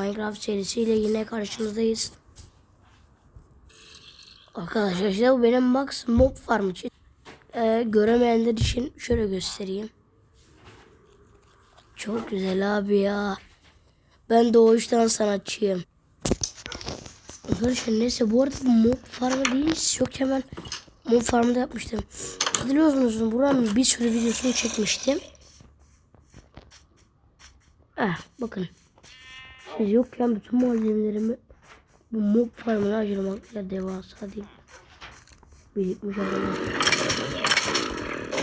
Minecraft serisiyle yine karşınızdayız. Arkadaşlar işte bu benim Max Mob Farm için. Ee, göremeyenler için şöyle göstereyim. Çok güzel abi ya. Ben doğuştan sanatçıyım. Arkadaşlar neyse bu arada Mob Farm'ı değil. Yok hemen Mob Farm'da yapmıştım. Hatırlıyor musunuz? Buranın bir sürü videosunu çekmiştim. Ah bakın. Siz yokken bütün malzemelerimi bu mob farmına harcamakla devasa değil. Birikmiş aralar.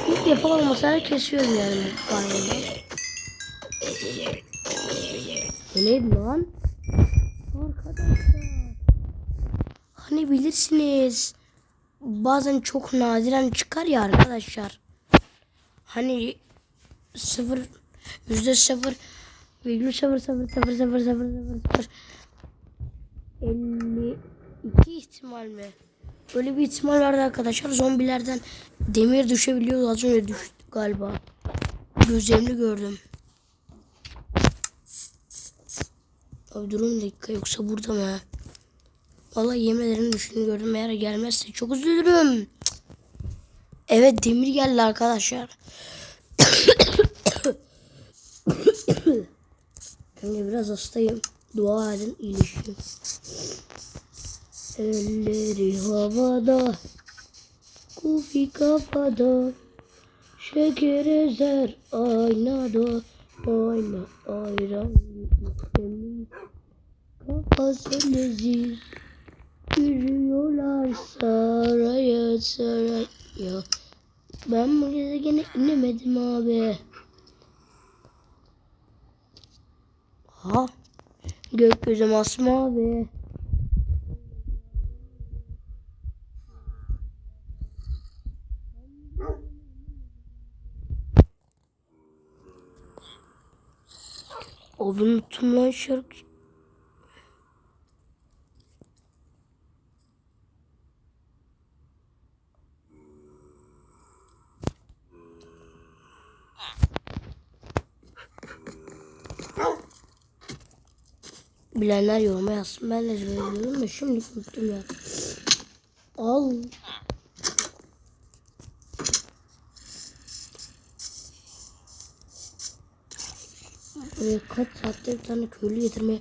İlk defa olmasa kesiyorum yani mob farmını. Bu neydi lan? Arkadaşlar. Hani bilirsiniz. Bazen çok nadiren çıkar ya arkadaşlar. Hani sıfır yüzde sıfır virgül sıfır sıfır sıfır sıfır sıfır sıfır sıfır 52 ihtimal mi? Böyle bir ihtimal vardı arkadaşlar. Zombilerden demir düşebiliyordu. Az önce düştü galiba. Gözlerimle gördüm. Abi durun dakika yoksa burada mı? Vallahi yemin ederim düşündüğünü gördüm. Eğer gelmezse çok üzülürüm. Evet demir geldi arkadaşlar. Ben biraz hastayım. Dua edin iyileşiyor. Elleri havada, kufi kafada, şeker ezer aynada, ayna ayran kafası leziz, yürüyorlar saraya saraya. Ben bu gezegene inemedim abi. Ha? Gökyüzü masmavi. Bunu unuttum lan şarkı. Bilenler yoruma yazsın. Ben de söylüyorum da şimdi unuttum ya. Al. Buraya kaç saatte bir tane köylü getirmeye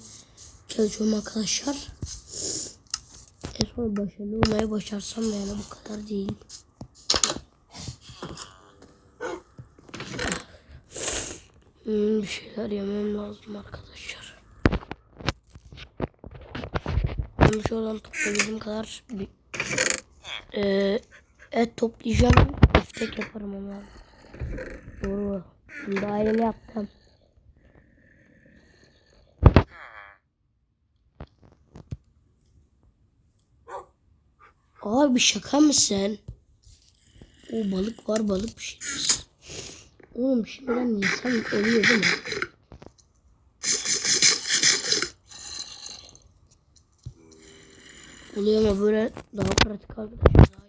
çalışıyorum arkadaşlar. En son başarılı olmaya başarsam yani bu kadar değil. Hmm, bir şeyler yemem lazım arkadaşlar. Yemiş olan toplayabildiğim kadar bir, Ee, et toplayacağım. Biftek yaparım ama. Doğru. Bunu daha yeni yaptım. Abi şaka mısın? O balık var balık bir şey. Oğlum şimdiden insan ölüyor değil mi? Oluyor ama böyle daha pratik arkadaşlar.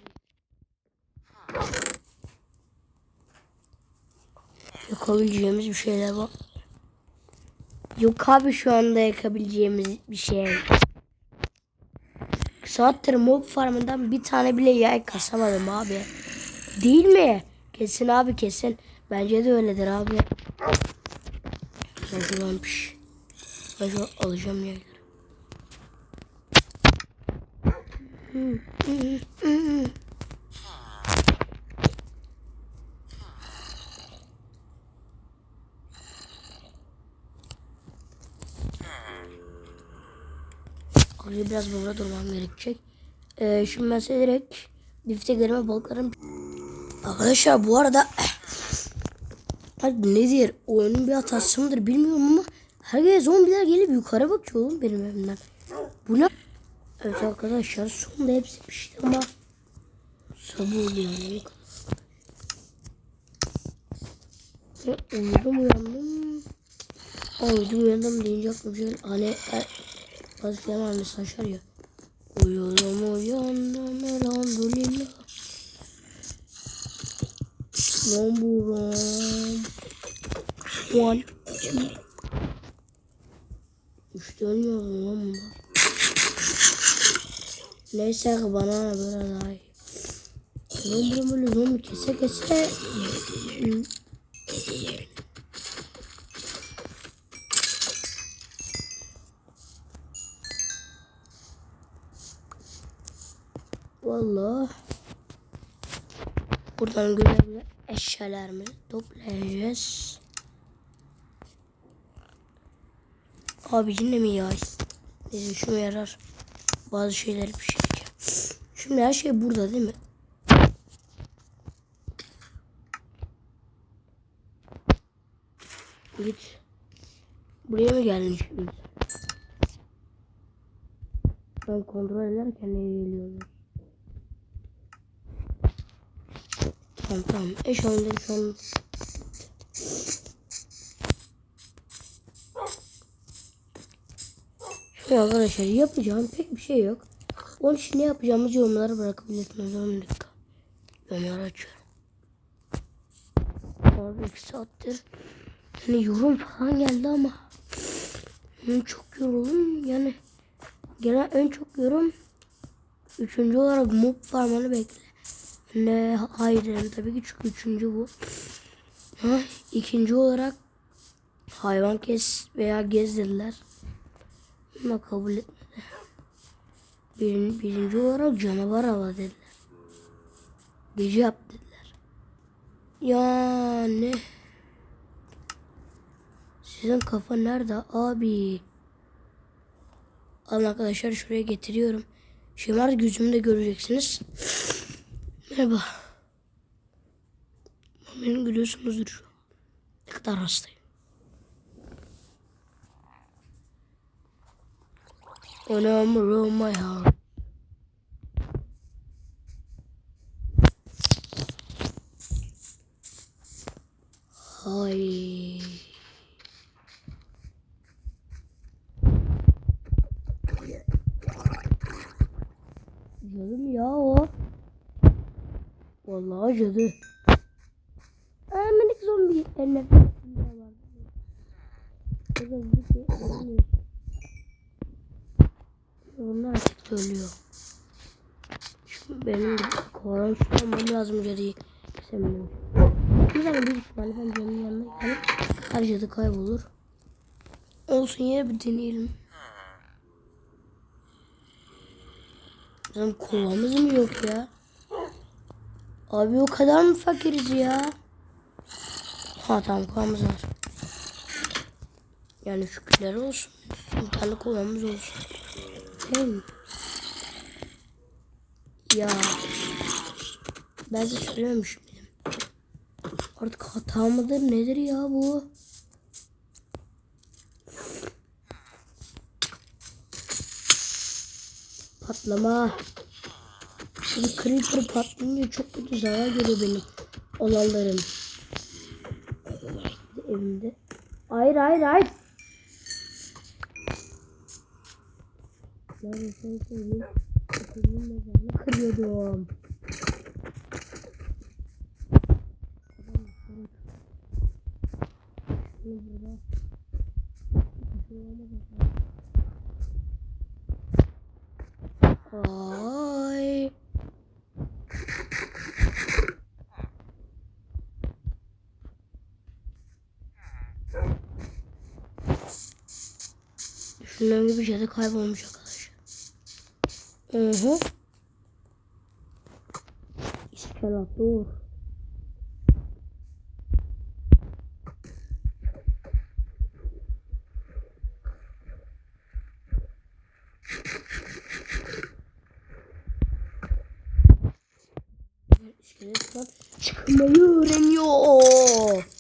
Yakabileceğimiz bir şeyler var. Yok abi şu anda yakabileceğimiz bir şey. Saattir mob farmından bir tane bile yay kasamadım abi. Değil mi? Kesin abi kesin. Bence de öyledir abi. Şu an alacağım yayları. Abi biraz burada durmam gerekecek. Ee, şimdi ben size direkt bifteklerime balıklarım... Arkadaşlar bu arada... Hadi nedir? Oyunun bir hatası mıdır bilmiyorum ama... Herkes zombiler gelip yukarı bakıyor oğlum benim evimden. Bu ne? Evet arkadaşlar sonunda hepsi pişti ama... Sabır yani. Ve uyudum uyandım. Aa, uyudum uyandım deyince aklıma şey geldi. Hani... E, annesi aşar ya. Uyudum uyandım elhamdülillah. Rom bu rom. One, two. Kuş dönmüyor lan bunlar. Neyse bana böyle daha iyi. Ben böyle böyle zombi kese kese Vallahi buradan görevli eşyalarımızı toplayacağız. Abi yine mi ya? Neyse şuna yarar. Bazı şeyleri pişireceğim. Şimdi her şey burada değil mi? Git. Buraya mı gelmişiz? Ben kontrol ederken nereye geliyorlar? Tamam tamam. Eş oyunları şu an Şimdi arkadaşlar yapacağım pek bir şey yok. Onun için ne yapacağımızı yorumlara bırakabilirsiniz. 10 dakika. Yorumları açıyorum. Abi 2 saattir. Yani yorum falan geldi ama. Ben çok yoruldum. Yani gelen en çok yorum. Üçüncü olarak mob farmanı bekle. Ne hayır derim tabii ki çünkü üçüncü bu. Ha, ikinci olarak hayvan kes veya gez dediler. Ama kabul etmedi. Birinci, birinci olarak canavar hava dediler. Gece yap dediler. Yani sizin kafa nerede abi? Alın arkadaşlar şuraya getiriyorum. Şimdi artık yüzümü göreceksiniz. Merhaba. Benim gülüyorsunuzdur şu an. Ne kadar hastayım. When I'm around my heart. Hay. Cadı mı ya o? Vallahi cadı. Aa, minik zombi. En nefretim var. O da bir şey ölmüyor. Onlar artık ölüyor. Şimdi benim koran sulamam lazım cadıyı. Sevmiyorum. Bir tane büyük ihtimalle ben cadının yanına gelip her cadı kaybolur. Olsun yine bir deneyelim. Bizim kolamız mı yok ya? Abi o kadar mı fakiriz ya? Ha tamam kolamız var. Yani şükürler olsun. Bir tane kolamız olsun. Mi? Ya. Ben de söylememiş miydim? Artık hata mıdır nedir ya bu? Patlama. Şimdi creeper patlayınca çok kötü zarar görüyor benim olanlarım. Evimde. Hayır hayır hayır. Neredeyse söyleyeyim. Kutumun mezarını kırıyordum. Bir şey Ay. Düşündüğüm gibi cadı kaybolmuş arkadaşlar. Hı hı. İskelet dur. İskeletler çıkmayı öğreniyor.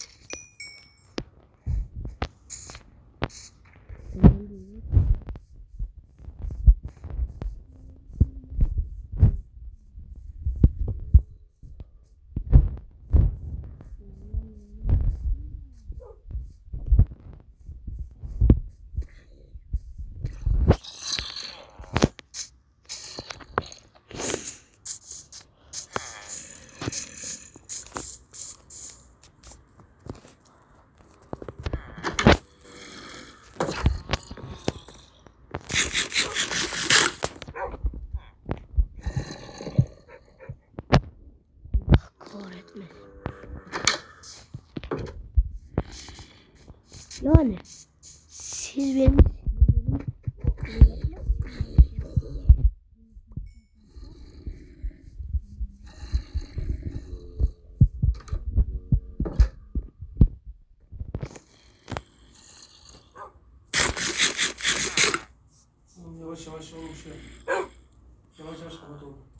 Yani siz benim Yavaş yavaş oğlum şey. Yavaş yavaş kapat oğlum.